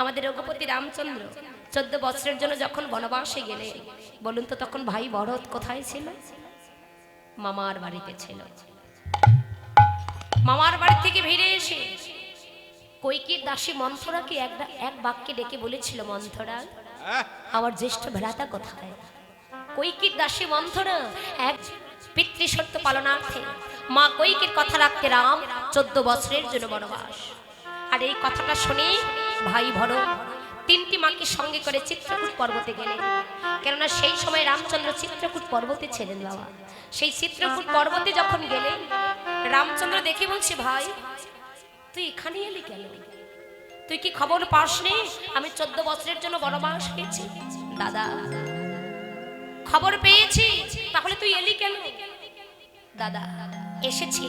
আমাদের রঘুপতি রামচন্দ্র চোদ্দ বছরের জন্য যখন বনবাসে গেলে বলুন তো তখন ভাই ভরত কোথায় ছিল? মামার বাড়িতে ছিল। মামার বাড়ি থেকে ফিরে এসে কৈকির দাসী মন্থরাকে একটা এক বাক্যে ডেকে বলেছিল মন্থরা আমার জ্যেষ্ঠ ভ্রাতা কোথায়? কৈকির দাসী মন্থরা এক পিতৃসত্য পালনার্থে মা কৈকির কথা রাখতে রাম চোদ্দ বছরের জন্য বনবাস। আর এই কথাটা শুনে ভাই ভরত, তিনটি মাকে সঙ্গে করে চিত্রকূট পর্বতে গেলেন। কেননা সেই সময় রামচন্দ্র চিত্রকূট পর্বতে ছিলেন বাবা। সেই চিত্রকূট পর্বতে যখন গেলেন, রামচন্দ্র দেখে বলছে, ভাই, তুই এখানে এলি কেন? তুই কি খবর পাস নি আমি চোদ্দ বছরের জন্য বনবাস গেছি দাদা, খবর পেয়েছি, তাহলে তুই এলি কেন? দাদা, এসেছি।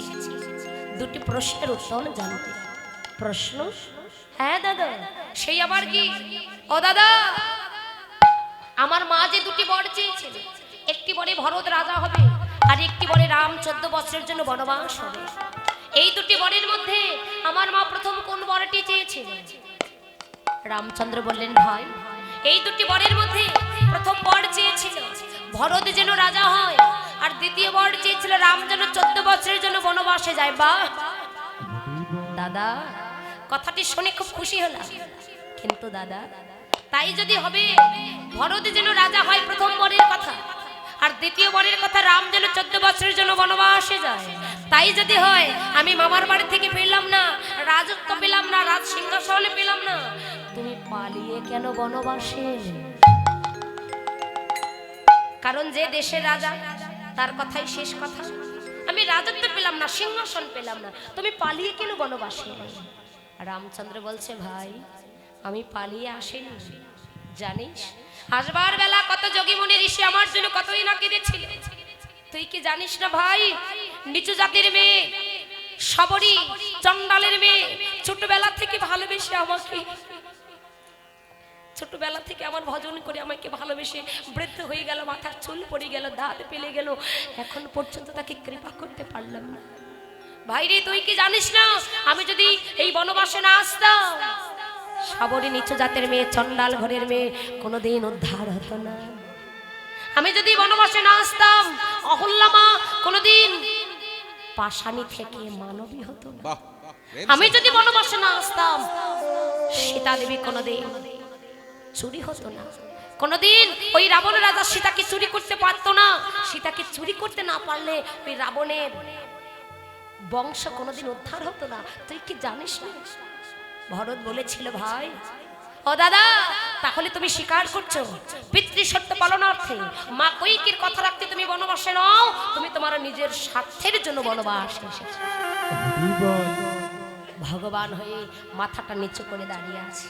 দুটি প্রশ্নের উত্তর জানতে। প্রশ্ন হ্যাঁ দাদা। সেই আবার কি? ও, দাদা। আমার মা যে দুটি বর চেয়েছিল একটি বরে ভরত রাজা হবে আর একটি বরে রাম চোদ্দ বছরের জন্য বনবাস হবে। এই দুটি বরের মধ্যে আমার মা প্রথম কোন বরটি চেয়েছিল রামচন্দ্র বললেন, ভাই, এই দুটি বরের মধ্যে প্রথম বর চেয়েছিল ভরত যেন রাজা হয় আর দ্বিতীয় বর চেয়েছিল রাম যেন চোদ্দ বছরের জন্য বনবাসে যায়। বা দাদা কথাটি শুনে খুব খুশি হলাম। কিন্তু দাদা, তাই যদি হবে, ভরত যেন রাজা হয় প্রথম বরের কথা, আর দ্বিতীয় বরের কথা রাম যেন চোদ্দ বছরের জন্য বনবাসে যায়, তাই যদি হয়, আমি মামার বাড়ি থেকে পেলাম না, রাজত্ব পেলাম না, রাজ সিংহাসনে পেলাম না, তুমি পালিয়ে কেন বনবাসে কারণ যে দেশের রাজা, তার কথাই শেষ কথা। আমি রাজত্ব পেলাম না, সিংহাসন পেলাম না, তুমি পালিয়ে কেন বনবাসে? রামচন্দ্র বলছে, ভাই, আমি পালিয়ে আসিনি। জানিস? আসবার বেলা কত যোগী মুনি ঋষি আমার জন্য কতই না কেঁদেছিল। তুই কি জানিস না ভাই? নিচু জাতির মেয়ে, সবরী চন্ডালের মেয়ে, ছোটবেলা থেকে ভালোবেসে আমাকে, ছোটবেলা থেকে আমার ভজন করে আমাকে ভালোবেসে বৃদ্ধ হয়ে গেল, মাথার চুল পড়ে গেল, দাঁত পেলে গেল। এখন পর্যন্ত তাকে কৃপা করতে পারলাম না। ভাইরে তুই কি জানিস না? আমি যদি এই বনবাসে না আসতাম? সাবরী নিচু জাতের মেয়ে চন্ডাল ঘরের মেয়ে কোনোদিন উদ্ধার হতো না। আমি যদি বনবাসে না আসতাম অহল্যামা কোনোদিন পাশানি থেকে মানবী হতো না। আমি যদি বনবাসে না আসতাম সীতা দেবী কোনোদিন চুরি হতো না। কোনোদিন ওই রাবণ রাজা সীতাকে চুরি করতে পারতো না। সীতাকে চুরি করতে না পারলে ওই রাবণের বংশ কোনোদিন উদ্ধার হতো না। তুই কি জানিস না? ভরত বলেছিল, ভাই, ও দাদা, তাহলে তুমি স্বীকার করছ পিতৃ সত্য পালনার্থে। মা কৈকির কথা রাখতে তুমি বনবাসে নাও, তুমি তোমার নিজের স্বার্থের জন্য বনবাস এসেছ। ভগবান হয়ে মাথাটা নিচু করে দাঁড়িয়ে আছে।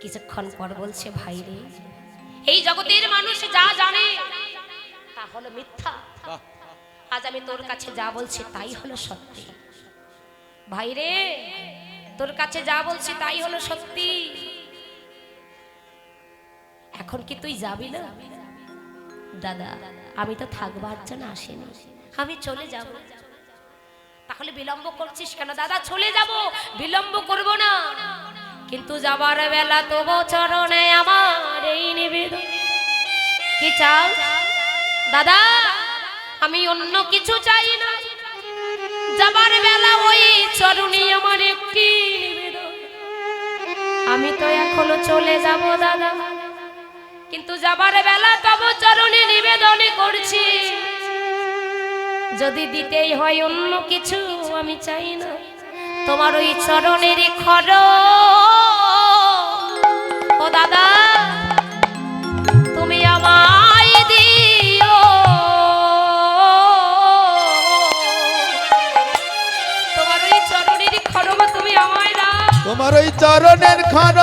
কিছুক্ষণ পর বলছে, ভাই রে, এই জগতের মানুষ যা জানে তা হলো মিথ্যা আজ আমি তোর কাছে যা বলছি তাই হলো সত্যি। ভাই রে তোর কাছে যা বলছি তাই হলো সত্যি। এখন কি তুই যাবি না? দাদা, আমি তো থাকবার জন্য আসিনি। আমি চলে যাব। তাহলে বিলম্ব করছিস কেন? দাদা, চলে যাব। বিলম্ব করব না। কিন্তু যাবার বেলা তবু চরণে আমার এই নিবেদন। কি চাও? দাদা! আমি অন্য কিছু চাই না। যাবার বেলা ওই চরণে আমার একটি আমি তো এখনও চলে যাব দাদা। কিন্তু যাবার বেলা তব চরণে নিবেদন করছি। যদি দিতেই হয় অন্য কিছু আমি চাই না। তোমার ওই চরণের খর ও দাদা তোমার ওই চরণের খান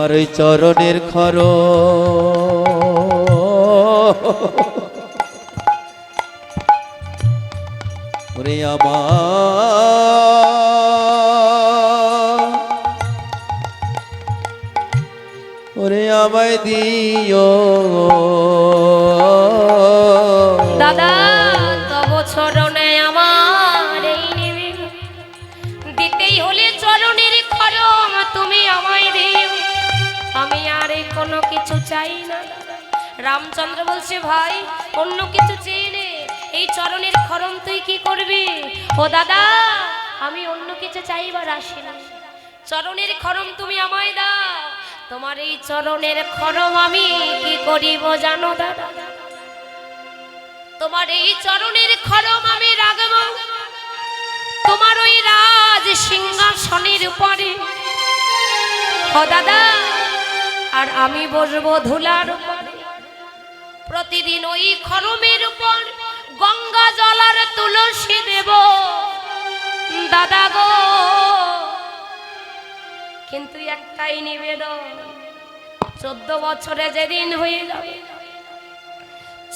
তোমার ওই চরণের খর। ওরে আমার আমায় দিও। দাদা। আমি কোনো কিছু চাই না। রামচন্দ্র বলছে, ভাই, অন্য কিছু চেয়ে নে। এই চরণের খরম তুই কি করবি? ও দাদা, আমি অন্য কিছু চাইবার আসি না। চরণের খরম তুমি আমায় দাও। তোমার এই চরণের খরম আমি কি করিব জানো দাদা? তোমার এই চরণের খরম আমি রাখব। তোমার ওই রাজ সিংহাসনের উপরে। ও দাদা আর আমি বসবো ধুলার উপরে। প্রতিদিন ওই খরমের উপর গঙ্গা জলার তুলসী দেব। দাদা গো, কিন্তু একটাই নিবেদন, চোদ্দ বছরে যেদিন হয়ে যাবে,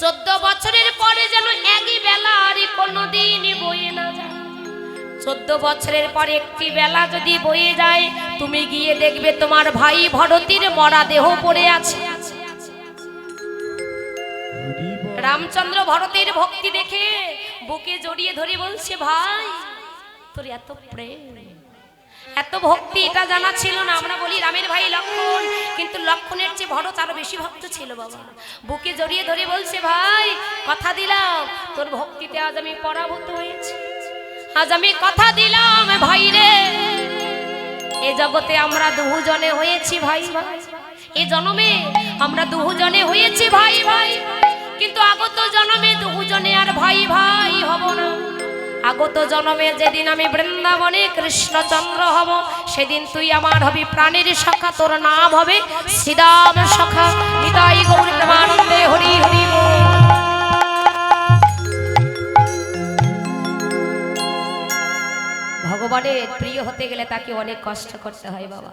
চোদ্দ বছরের পরে যেন একই বেলা আর কোনোদিন বয়ে না যায়। চোদ্দ বছরের পর একটি বেলা যদি বয়ে যায়, তুমি গিয়ে দেখবে তোমার ভাই ভরতীর মরা দেহ পড়ে আছে। রামচন্দ্র ভরতের ভক্তি দেখে বুকে জড়িয়ে ধরে বলছে, ভাই, তোর এত প্রেম। এত ভক্তি, এটা জানা ছিল না। আমরা বলি, রামের ভাই লক্ষণ। কিন্তু লক্ষণের চেয়ে ভরত আরও বেশি ভক্ত ছিল বাবা। বুকে জড়িয়ে ধরে বলছে, ভাই, কথা দিলাম। তোর ভক্তিতে আজ আমি পরাভূত হয়েছি। আজ আমি কথা দিলাম, ভাই রে। এ জগতে আমরা দুজনে হয়েছি ভাই। ভাই এ জন্মে আমরা দুজনে হয়েছি ভাই ভাই। কিন্তু আগত জন্মে দুজনে আর ভাই ভাই হব না। আগত জন্মে যেদিন আমি বৃন্দাবনে কৃষ্ণচন্দ্র হব, সেদিন তুই আমার হবি প্রাণের সখা তোর নাম হবে শ্রীরাম সখা নিতাই গৌর প্রেমানন্দে হরি হরি। ভগবানের প্রিয় হতে গেলে তাকে অনেক কষ্ট করতে হয় বাবা।